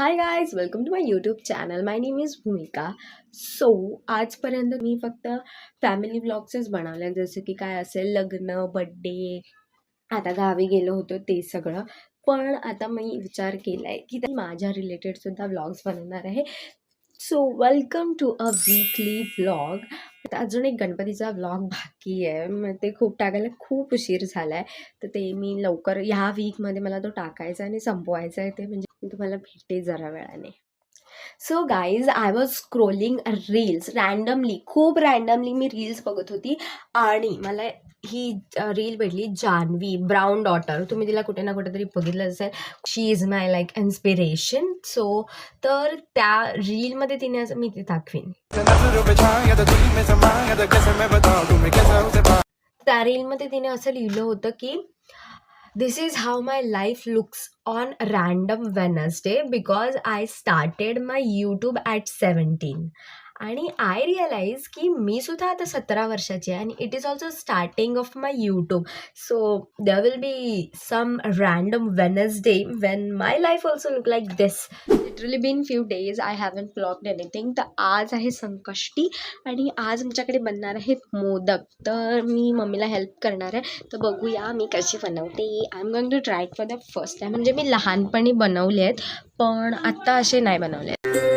Hi guys welcome to my YouTube channel my name is Bhumika so आजपर्यंत मी फक्त family ब्लॉग्सच बनवले आहेत. जसं की काय असेल लग्न बड्डे आता गावी गेलो होतो ते सगळं. पण आता मी विचार केला आहे की ते माझ्या रिलेटेडसुद्धा ब्लॉग्स बनवणार आहे. So welcome to a weekly vlog अजून एक गणपतीचा व्लॉग बाकी आहे. मग ते खूप टाकायला खूप उशीर झाला आहे तर ते मी लवकर ह्या वीकमध्ये मला तो टाकायचा आणि संपवायचा आहे. ते म्हणजे मी तुम्हाला भेटते जरा वेळाने. So guys I was scrolling reels randomly खूप रँडमली मी रील्स बघत होती. आणि मला ही रील भेटली जान्हवी ब्राऊन डॉटर तुम्ही तिला कुठे ना कुठेतरी बघितलं असेल. She is my like inspiration so तर त्या रीलमध्ये तिने असं मी ते दाखवीन. त्या रीलमध्ये तिने असं लिहिलं होतं की this is how my life looks on random Wednesday because I started my YouTube at 17. आणि आय रिअलाईज की मी सुद्धा आता सतरा वर्षाची आहे आणि it is also starting of my YouTube so there will be some random Wednesday when my life also look like this literally been few days I haven't blogged anything तर आज आहे संकष्टी आणि आज आमच्याकडे बनणार आहेत मोदक. तर मी मम्मीला हेल्प करणार आहे. तर बघूया मी कशी बनवते. I am going to try for the first time म्हणजे मी लहानपणी बनवले आहेत पण आत्ता असे नाही बनवले आहेत.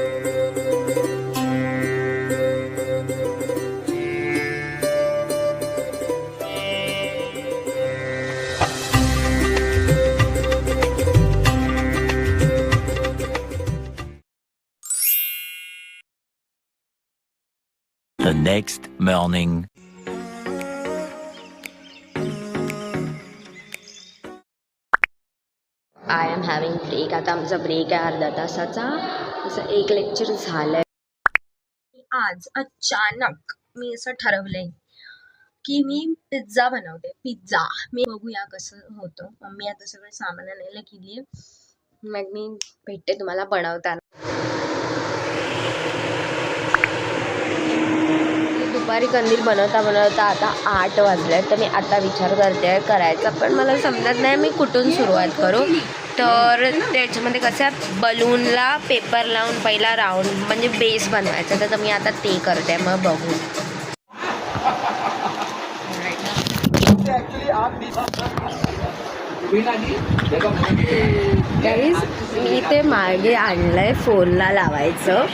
Next morning. I am having break आता आमचा ब्रेक आहे अर्धा तासाचा असं एक लेक्चर झालंय. आज अचानक मी असं ठरवलंय की मी पिझ्झा बनवते. पिझ्झा मी बघूया कसं होतं. मम्मी आता सगळं सामान आणायला गेली मग मी भेटते तुम्हाला बनवताना. दुपारी कंदील बनवता बनवता आता आठ वाजले तर मी आता विचार करते आहे करायचा पण मला समजत नाही मी कुठून सुरुवात करू. तर त्याच्यामध्ये कसं आहे बलूनला पेपर लावून पहिला राऊंड म्हणजे बेस बनवायचा तर मी आता ते करते मग बघू. मी ते मागे आणलंय फोनला लावायचं.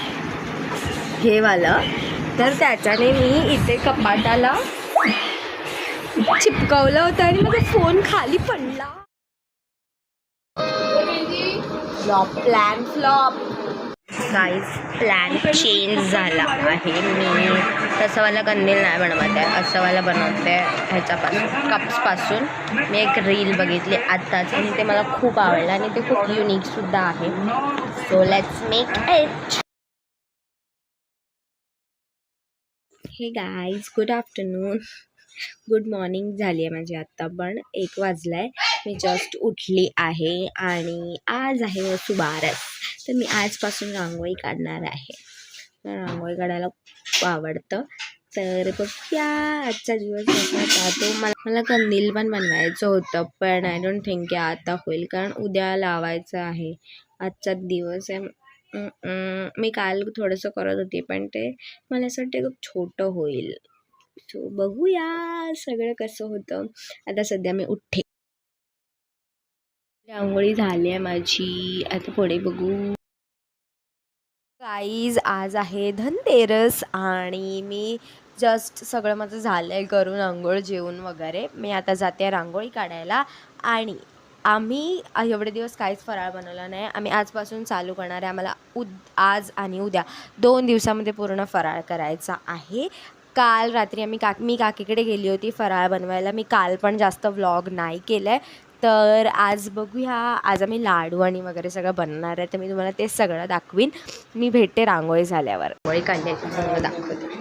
हे वालं. तर त्याच्याने मी इथे कपाटाला चिपकवलं होतं आणि माझा फोन खाली पडला. Flop plan flop guys plan change झाला आहे. मी तसं मला कंदील नाही बनवत आहे. असं मला बनवते ह्याच्यापासून कप्सपासून मी एक रील बघितली आत्ताच आणि ते मला खूप आवडलं आणि ते खूप युनिकसुद्धा आहे. So let's make it hey guys good afternoon good morning झाली आहे माझी आत्ता पण एक वाजला आहे मी जस्ट उठली आहे आणि आज आहे वसुबारस तर मी आजपासून रांगोळी काढणार आहे. रांगोळी काढायला खूप आवडतं. तर बघूया आजचा दिवस कसा जातो मला मला कंदील पण बनवायचं होतं पण आय डोंट थिंक की आता होईल. कारण उद्या लावायचं आहे. आजचा दिवस आहे. मी काल थोडंसं करत होती पण ते मला असं वाटते खूप छोटं होईल. सो बघूया सगळं कसं होतं. आता सध्या मी उठे रांगोळी झाली आहे माझी. आता पुढे बघू. गाईज आज आहे धनतेरस आणि मी जस्ट सगळं माझं झालं आहे करून आंघोळ जेवून वगैरे. मी आता जाते रांगोळी काढायला आणि आम्ही एवढे दिवस काहीच फराळ बनवला नाही. आम्ही आजपासून चालू करणार आहे. आम्हाला उद आज आणि उद्या दोन दिवसामध्ये पूर्ण फराळ करायचा आहे. काल रात्री आम्ही का मी काकीकडे गेली होती फराळ बनवायला. मी काल पण जास्त व्लॉग नाही केलं आहे तर आज बघूया. आज आम्ही लाडू आणि वगैरे सगळं बनणार आहे. तर मी तुम्हाला ते सगळं दाखवीन. मी भेटते रांगोळी झाल्यावर. रांगोळी काढण्याचं सगळं दाखवते.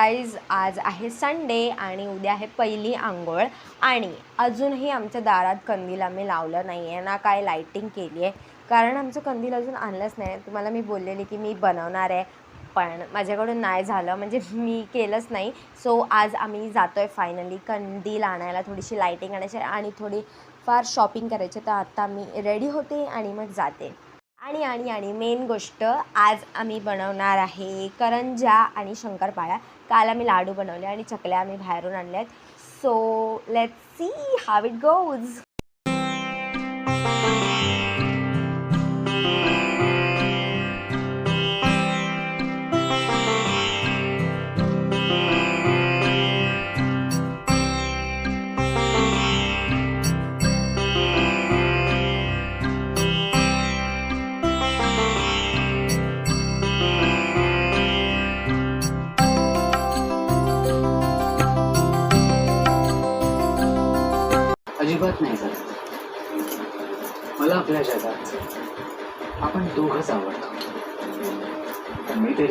गाईज आज आहे संडे आणि उद्या आहे पहिली आंघोळ. आणि अजूनही आमच्या दारात कंदील आम्ही लावलं नाही आहे ना काय लाईटिंग केली आहे कारण आमचं कंदील अजून आणलंच नाही. तुम्हाला मी बोललेली की मी बनवणार आहे. पण माझ्याकडून नाही झालं. म्हणजे मी केलंच नाही. सो आज आम्ही जातो आहे फायनली कंदील आणायला. थोडीशी लाईटिंग आणायची आहे आणि थोडी फार शॉपिंग करायची तर आत्ता मी रेडी होते आणि मग जाते. आणि आणि आणि मेन गोष्ट आज आम्ही बनवणार आहे करंजा आणि शंकरपाळ्या. काल आम्ही लाडू बनवले आणि चकल्या आम्ही बाहेरून आणल्या आहेत so let see how it goes अजिबात नाही चालत मला आपल्या जगात आपण दोघंच आवडतो. पण मी ते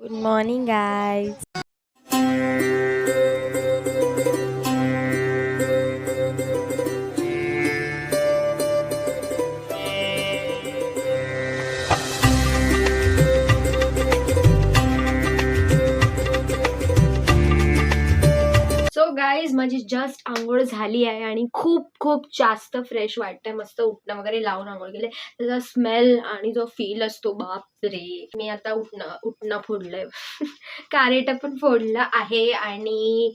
गुड मॉर्निंग गाईज गाईज माझी जस्ट आंघोळ झाली आहे आणि खूप खूप जास्त फ्रेश वाटतंय. मस्त उठणं वगैरे लावून आंघोळ केले. त्याचा स्मेल आणि जो फील असतो बाप रे. मी आता उठणं उठणं फोडलंय. कारेट पण फोडलं आहे आणि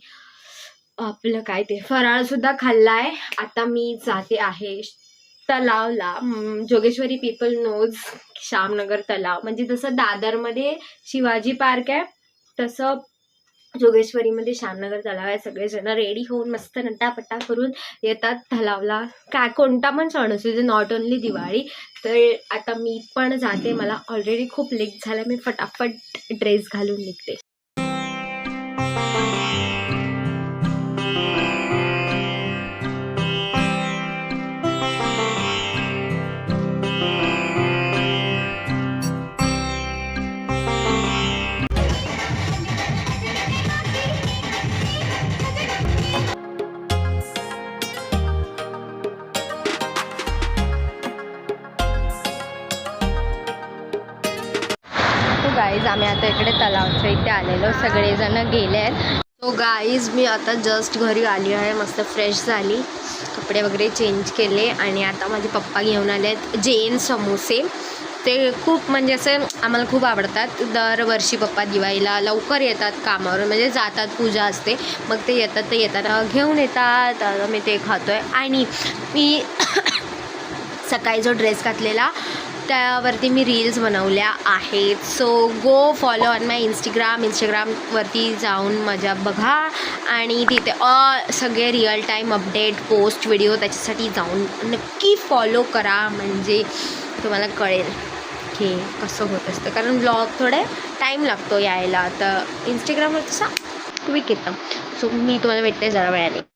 आपलं काय ते फराळ सुद्धा खाल्लाय. आता मी जाते आहे तलावला. जोगेश्वरी पीपल नोज श्यामनगर तलाव. म्हणजे जसं दादरमध्ये शिवाजी पार्क आहे तसं जोगेश्वरीमध्ये श्यामनगर तलाव आहे. सगळेजण रेडी होऊन मस्त नटापट्टा करून येतात. तलावला काय कोणता पण सण असू नॉट ओन्ली दिवाळी तर आता मी पण जाते. मला ऑलरेडी खूप लेट झालं मी फटाफट ड्रेस घालून निघते. इकडे तलावच्या इथे आलेलो. सगळेजण गेले आहेत. तो गाईज मी आता जस्ट घरी आली आहे. मस्त फ्रेश झाली. कपडे वगैरे चेंज केले आणि आता माझे पप्पा घेऊन आले आहेत जैन समोसे. ते खूप म्हणजे असे आम्हाला खूप आवडतात. दरवर्षी पप्पा दिवाळीला लवकर येतात कामावरून. म्हणजे जातात पूजा असते. मग ते येतात ते येताना घेऊन येतात. मी ते खातो आहे आणि मी सकाळी जो ड्रेस घातलेला त्यावरती मी रील्स बनवल्या आहेत. So go follow on my Instagram इंस्टाग्रामवरती जाऊन माझ्या बघा. आणि तिथे सगळे real time update post video त्याच्यासाठी जाऊन नक्की फॉलो करा. म्हणजे तुम्हाला कळेल की कसं होत असतं. कारण ब्लॉग थोडे टाईम लागतो यायला. तर इंस्टाग्रामवर तसा क्विक येतं. सो मी तुम्हाला भेटते जरा वेळाने.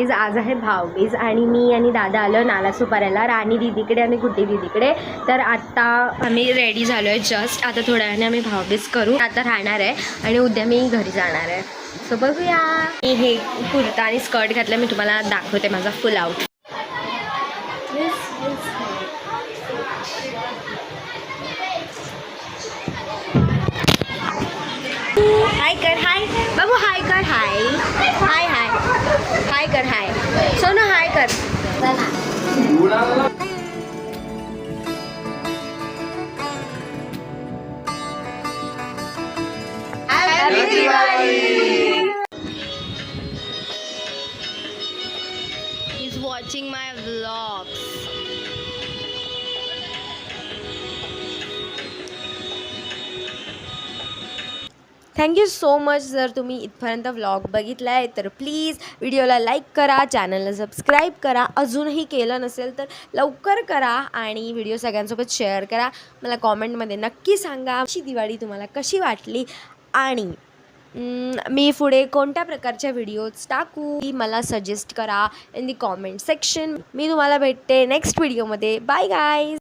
भाऊबीज आज आहे भाऊबीज आणि मी आणि दादा आलो नाला सुपाऱ्याला. राणी दिदीकडे आणि गुड्डी दिदीकडे. तर आत्ता आम्ही रेडी झालो आहे जस्ट आता थोड्या वेळाने आम्ही भाऊबीज करू. आता राहणार आहे आणि उद्या मी घरी जाणार आहे. सो बघूया. मी हे कुर्ता आणि स्कर्ट घातलं मी तुम्हाला दाखवते माझा फुल आउट हाय कर हाय बाबू हाय कर हाय हाय हाय कर हाय. सोनू हाय कर. थँक्यू सो मच जर तुम्ही इथपर्यंत व्लॉग बघितला आहे तर प्लीज व्हिडिओला लाईक करा चॅनलला सबस्क्राईब करा. अजूनही केलं नसेल तर लवकर करा आणि व्हिडिओ सगळ्यांसोबत शेअर करा. मला कॉमेंटमध्ये नक्की सांगा अशी दिवाळी तुम्हाला कशी वाटली? आणि मी पुढे कोणत्या प्रकारच्या व्हिडिओज टाकू? ती मला सजेस्ट करा इन दी कॉमेंट सेक्शन मी तुम्हाला भेटते नेक्स्ट व्हिडिओमध्ये बाय गायज